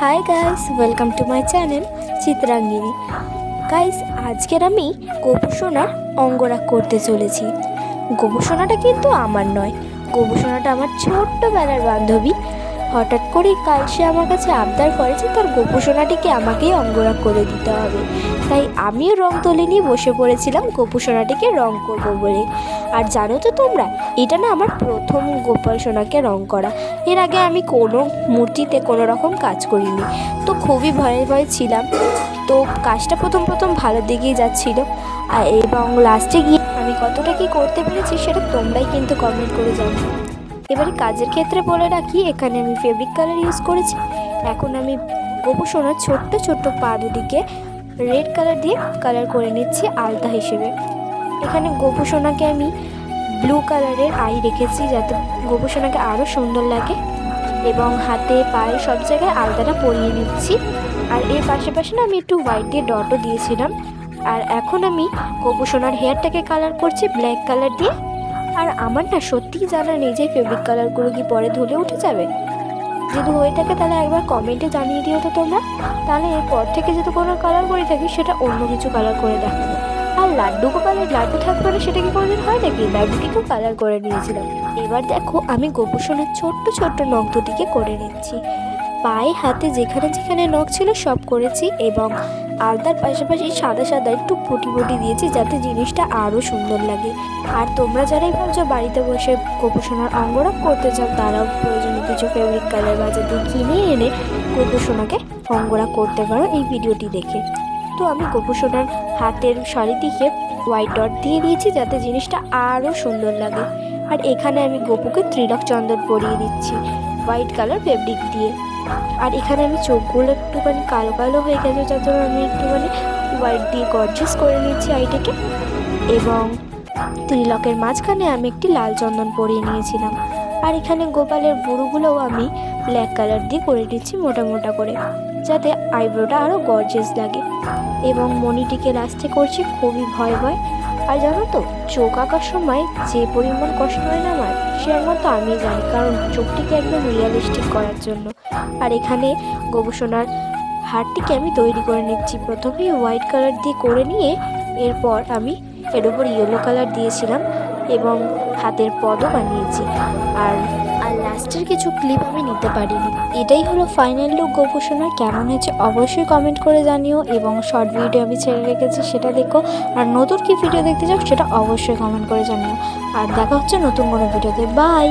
Hi guys welcome to my channel Chitrangini guys আজকের আমি গোপুসোনার অঙ্গরাগ করতে চলেছি। গোপুসোনাটা কিন্তু আমার নয়। গোপুসোনাটা আমার ছোট্টবেলার বান্ধবী। হঠাৎ করেই কাল সে আমার কাছে আবদার করেছে তার গোপুসোনাটিকে আমাকেই অঙ্গরাগ করে দিতে হবে। তাই আমিও রং তুলে নিয়ে বসে পড়েছিলাম গোপুসোনাটিকে রং করব বলে। আর জানো তো তোমরা, এটা না আমার প্রথম গোপাল সোনাকে রং করা। এর আগে আমি কোনো মূর্তিতে কোনো রকম কাজ করিনি। তো খুবই ভয়ে ভয়ে ছিলাম। তো কাজটা প্রথম প্রথম ভালো দিকেই যাচ্ছিল। এবং লাস্টে গিয়ে আমি কতটা কী করতে পেরেছি সেটা তোমরাই কিন্তু কমেন্ট করে জানো এবারে কাজের ক্ষেত্রে বলে রাখি, এখানে আমি ফেব্রিক কালার ইউজ করেছি। এখন আমি গোপু সোনার ছোট্ট ছোট্ট পা দুটিকে রেড কালার দিয়ে কালার করে নিচ্ছি আলতা হিসেবে। এখানে গোপু সোনাকে আমি ব্লু কালারের আই রেখেছি যাতে গোপু সোনাকে আরও সুন্দর লাগে এবং হাতে, পায়ে সব জায়গায় আলতাটা পরিয়ে নিচ্ছি। আর এর পাশাপাশি না আমি একটু হোয়াইট দিয়ে ডটও দিয়েছিলাম। আর এখন আমি গোপু সোনার হেয়ারটাকে কালার করছি ব্ল্যাক কালার দিয়ে। আর আমার না সত্যিই জানা নেই যে ফেব্রিক কালারগুলো কি পরে ধুলে উঠে যাবে। যদি হয়ে থাকে তাহলে একবার কমেন্টে জানিয়ে দিও তো তোমরা। তাহলে এরপর থেকে যদি কোনো কালার করে থাকি, সেটা অন্য কিছু কালার করে দেখাবো। আর লাড্ডু গোপালের লাড্ডু থাকবে না সেটা কি কোনোদিন হয় নাকি? লাড্ডুটিকেও কালার করে নিয়েছিলাম। এবার দেখো, আমি গোপুসোনার ছোট্ট ছোট্ট নখ দুটিকে করে নিচ্ছি। পায়ে, হাতে যেখানে যেখানে নখ ছিল সব করেছি এবং আলতার পাশাপাশি সাদা সাদা একটু পুটি পুটি দিয়েছি যাতে জিনিসটা আরও সুন্দর লাগে। আর তোমরা যারাই ভাবছ বাড়িতে বসে গোপুসোনার অঙ্গরাগ করতে চাও, তারাও প্রয়োজনীয় কিছু ফেব্রিক কালার বাজার দিয়ে কিনে এনে গোপুসোনাকে অঙ্গরাগ করতে পারো এই ভিডিওটি দেখে। তো আমি গোপুসোনার হাতের শাড়িটিকে হোয়াইট ডট দিয়ে দিয়েছি যাতে জিনিসটা আরও সুন্দর লাগে। আর এখানে আমি গোপুকে ত্রিলক চন্দন পরিয়ে দিচ্ছি হোয়াইট কালার ফেব্রিক দিয়ে। আর এখানে আমি চোখগুলো একটুখানি কালো কালো হয়ে গেছে, যার জন্য আমি একটুখানি হোয়াইট দিয়ে গর্জেস করে নিচ্ছি আইটাকে এবং ত্রিলকের মাঝখানে আমি একটি লাল চন্দন পরিয়ে নিয়েছিলাম। আর এখানে গোপালের বুড়োগুলোও আমি ব্ল্যাক কালার দিয়ে করে নিচ্ছি মোটা মোটা করে, যাতে আইব্রোটা আরও গর্জেস লাগে। এবং মণিটিকে লাস্টে করছি খুবই ভয় ভয়। আর জানো তো, চোখ আঁকার সময় যে পরিমাণ কষ্ট হয় না আমার, সে একমাত্র আমি জানি, কারণ চোখটিকে একদম রিয়েলিস্টিক করার জন্য। আর এখানে গবেষণার হারটিকে আমি তৈরি করে নিচ্ছি। প্রথমে হোয়াইট কালার দিয়ে করে নিয়ে এরপর আমি এর উপর ইয়েলো কালার দিয়েছিলাম এবং হাতের পদও বানিয়েছি। আর আর লাস্টের কিছু ক্লিপ আমি নিতে পারিনি। এটাই হলো ফাইনাল লুক গোপুসোনার কেমন হয়েছে অবশ্যই কমেন্ট করে জানিও এবং শর্ট ভিডিও আমি ছেড়ে রেখেছি সেটা দেখো। আর নতুন কি ভিডিও দেখতে চাও সেটা অবশ্যই কমেন্ট করে জানিও। আর দেখা হচ্ছে নতুন কোনো ভিডিওতে বাই